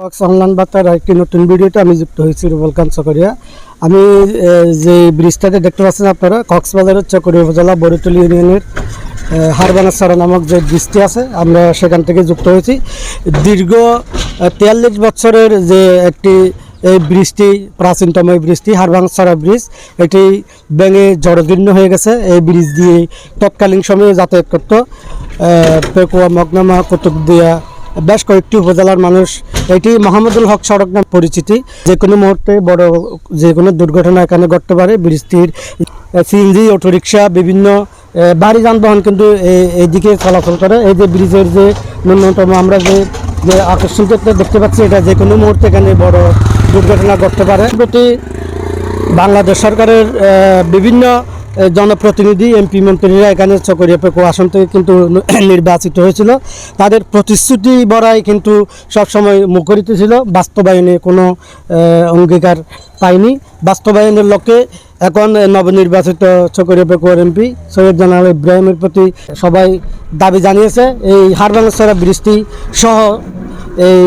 Online বার্তার একটি নতুন ভিডিওতে আমি যুক্ত হয়েছি রুবল খান চকরিয়া আমি যে ব্রিজটাতে দেখতে পাচ্ছেন আপনারা কক্সবাজারের চকরিয়া উপজেলা বরিতলি ইউনিয়নের হারবানাসারা নামক যে ব্রিজটি আছে, আমরা সেখান থেকে যুক্ত হয়েছি। দীর্ঘ তেয়াল্লিশ বছরের যে একটি এই ব্রিজটি, প্রাচীনতম এই ব্রিজটি হারবাংসারা ব্রিজ, এটি ভেঙে জড়জীর্ণ হয়ে গেছে। এই ব্রিজ দিয়ে তৎকালীন সময়ে যাতায়াত করতো পেকুয়া, মগনামা, কুতুবদিয়া বেশ কয়েকটি উপজেলার মানুষ। এটি মোহাম্মদুল হক সড়ক নাম পরিচিতি। যে কোনো মুহূর্তে বড় যে কোনো দুর্ঘটনা এখানে ঘটতে পারে। ব্রিজটির সিএনজি, অটোরিকশা, বিভিন্ন ভারী যানবাহন কিন্তু এই- এইদিকে চলাচল করে। এই যে ব্রিজের যে ন্যূনতম আমরা যে যে আকর্ষণ ক্ষেত্রে দেখতে পাচ্ছি, এটা যে কোনো মুহূর্তে এখানে বড় দুর্ঘটনা ঘটতে পারে। এটি বাংলাদেশ সরকারের বিভিন্ন জনপ্রতিনিধি এমপি মন্ত্রীরা এখানে চকরিয়া আসন থেকে কিন্তু নির্বাচিত হয়েছিল। তাদের প্রতিশ্রুতি বড়াই কিন্তু সবসময় মুখরিত ছিল। বাস্তবায়নে কোনো অঙ্গীকার পায়নি। বাস্তবায়নের লক্ষ্যে এখন নবনির্বাচিত চকরিয়া পেকুয়ার এমপি সৈয়দ জানাল ইব্রাহিমের প্রতি সবাই দাবি জানিয়েছে। এই হারবাংসরা বৃষ্টি সহ এই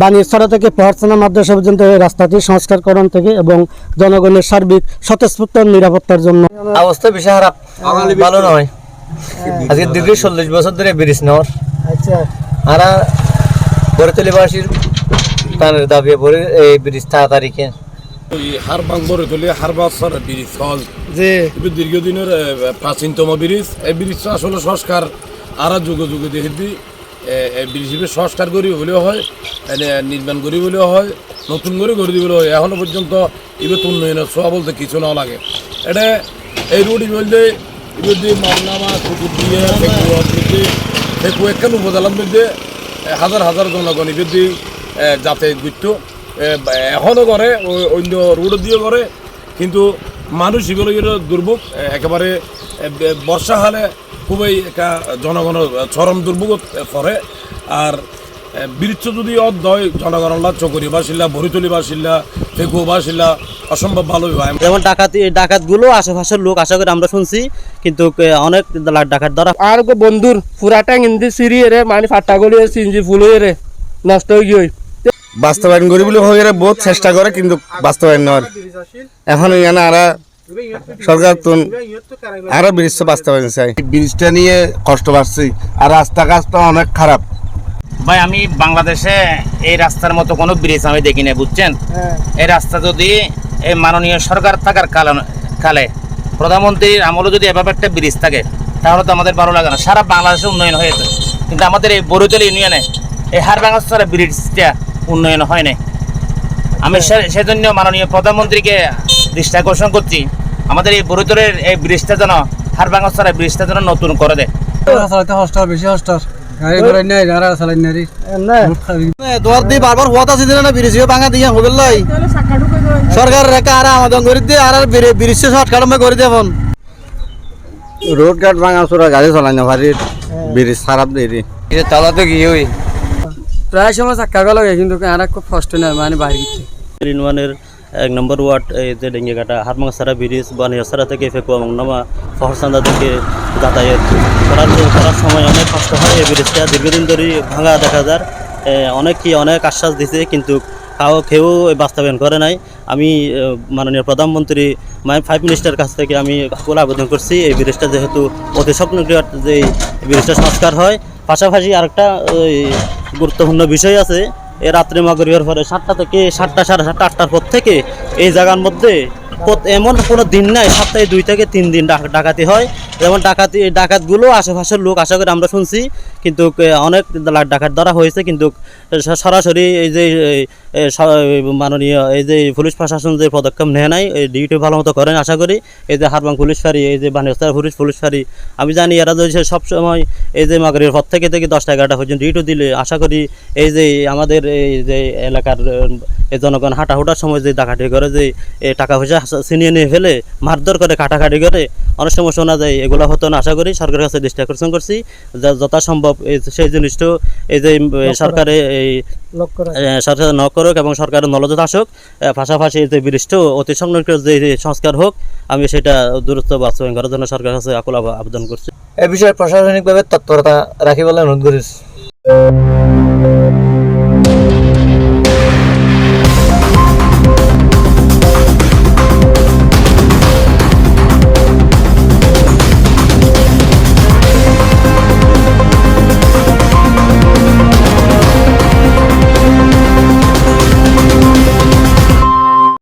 বানিয়াছড়া থেকে পহরছানা মাদ্রাসা পর্যন্ত এই রাস্তাটি সংস্কারকরণ থেকে এবং জনগণের সার্বিক স্বতঃস্ফূর্ত নিরাপত্তার জন্য। অবস্থা বেশি খারাপ ভালো নয় আজকে দীর্ঘ চল্লিশ বছর ধরে ব্রিজ নেওয়ার। আচ্ছা। আর বরতলিবাসীর তার দাবি পরে এই ব্রিজ তাড়াতাড়ি ওই হারবাং বড় তুলি হারবাসার ব্রিজ সহজ যে দীর্ঘদিনের প্রাচীনতম ব্রিজ এই ব্রিজটা আসলে সংস্কার আর যুগ যুগে দেখে হিসেবে সংস্কার করি হলেও হয় নির্মাণ করি হলেও হয় নতুন করে করে দিবলেও হয়। এখনও পর্যন্ত এবার উন্নয়নের ছোঁয়া বলতে কিছু না লাগে। এটা এই রোড বলতে দিয়ে মামলামা কুকুর দিয়ে ফেকু একখান উপজেলার মধ্যে হাজার হাজার জনগণ এ, যাতায়াত করতো। এ, বা- এখনও করে অন্য রোড দিয়ে করে কিন্তু মানুষ এগুলো দুর্ভোগ একেবারে এ, বে- বর্ষাকালে খুবই একটা জনগণের চরম দুর্ভোগ পড়ে আর বৃক্ষ যদি অধ্যয় জনগণরা চকরি বাসিল্লা ভরিতলি বাসিল্লা ফেকু বাসিল্লা অসম্ভব ভালোই হয় যেমন ডাকাতি ডাকাতগুলো আশেপাশের লোক আশা করে আমরা শুনছি কিন্তু অনেক ডাকাত ধরা আর বন্ধুর পুরাটা ইন্দি সিরি রে মানে ফাটা গলি সিঞ্জি ফুল হয়ে রে নষ্ট হয়ে গিয়ে বাস্তবায়ন করি বলে হয়ে বহুত চেষ্টা করে কিন্তু বাস্তবায়ন নয় এখন এখানে আরা সরকার তো আরও ব্রিজ বাস্তবায়ন চাই। ব্রিজটা নিয়ে কষ্ট পাচ্ছি আর রাস্তা কাজটা অনেক খারাপ। ভাই আমি বাংলাদেশে এই রাস্তার মতো কোনো ব্রিজ আমি দেখি না বুঝছেন এই রাস্তা যদি এই মাননীয় সরকার থাকার কালে প্রধানমন্ত্রীর আমলে যদি এভাবে একটা ব্রিজ থাকে তাহলে তো আমাদের ভালো লাগে না। সারা বাংলাদেশে উন্নয়ন হয়েছে। কিন্তু আমাদের এই বরুতলি ইউনিয়নে এই হারবাংস্তরা ব্রিজটা উন্নয়ন হয় নাই। আমি সে- সেজন্য মাননীয় প্রধানমন্ত্রীকে দৃষ্টি আকর্ষণ করছি। আমাদের এই বরুতলের এই ব্রিজটা যেন হারবাংস্তরা ব্রিজটা যেন নতুন করে দেয়। চালাতে বেশি চালাই নারী না দোয়ার দিয়ে বারবার হওয়া আছে দিলে না ব্রিজ ভাঙা দিয়ে হবে লাই। সরকার রেখা আর আমাদের করে দিয়ে আর ব্রিজ শর্টকাট করে দিয়ে রোড ঘাট ভাঙা চোরা গাড়ি চালাই না ভারী। ব্রিজ খারাপ দেরি এটা তালা তো কি হই? প্রায় সময় চাক্কা গেল কিন্তু আর খুব কষ্ট নেই মানে বাইরে এক নম্বর ওয়ার্ড এই যে ডেঙ্গিঘাটা হারমাংসারা ব্রিজ বা বানিয়াসারা থেকে ফেকুয়া মংনামা ফহরসান্দা থেকে যাতায়াত করার করার সময় অনেক কষ্ট হয় এই ব্রিজটা। দীর্ঘদিন ধরে ভাঙা দেখা যায়। এ, অনেকেই অনেক আশ্বাস দিছে কিন্তু কাউ কেউ বাস্তবায়ন করে নাই। আমি মাননীয় প্রধানমন্ত্রী মাই ফাইভ মিনিস্টার কাছ থেকে আমি আকুল আবেদন করছি এই ব্রিজটা যেহেতু অতি স্বপ্নক্রিয়ার যে ব্রিজটা সংস্কার হয়। পাশাপাশি আরেকটা গুরুত্বপূর্ণ বিষয় আছে এ রাত্রে মাগরিবার পরে সাতটা থেকে সাতটা, সাড়ে সাতটা, আটটার পর থেকে এই জায়গার মধ্যে এমন কোনো দিন নাই, সপ্তাহে দুই থেকে তিন দিন ডাক- ডাকাতি হয়। যেমন ডাকাতি ডাকাতগুলো আশেপাশের লোক, আশা করে আমরা শুনছি কিন্তু অনেক ডাকাত ধরা হয়েছে, কিন্তু সরাসরি এই যে মাননীয়, এই যে পুলিশ প্রশাসন যে পদক্ষেপ নেয় নাই, এই ডিউটি ভালো মতো করেন, আশা করি, এই যে হারবাং পুলিশ ফাঁড়ি, এই যে বানিয়াস্তার পুলিশ পুলিশ ফাঁড়ি, আমি জানি এরা যদি সবসময় এই যে মাগরির পর থেকে থেকে দশটা এগারোটা পর্যন্ত ডিউটি দিলে, আশা করি এই যে আমাদের এই যে এলাকার এই জনগণ হাঁটাহুটার সময় যে ডাকাটি করে, যে টাকা পয়সা ছিনিয়ে নিয়ে ফেলে, মারধর করে, কাটাকাটি করে, অনেক সময় শোনা যায়, এগুলো হতো না, আশা করি, সরকারের কাছে দৃষ্টি আকর্ষণ করছি যথাসম্ভব এই সেই জিনিসটা এই যে সরকারে এই সরকার ন করুক এবং সরকারের নলজত আসুক পাশাপাশি এই যে বৃষ্টি অতি সংরক্ষিত যে যে সংস্কার হোক আমি সেটা দূরত্ব বাস্তবায়ন করার জন্য সরকারের কাছে আকুল আবেদন করছি। এ বিষয়ে প্রশাসনিকভাবে তৎপরতা রাখি বলে অনুরোধ করিস।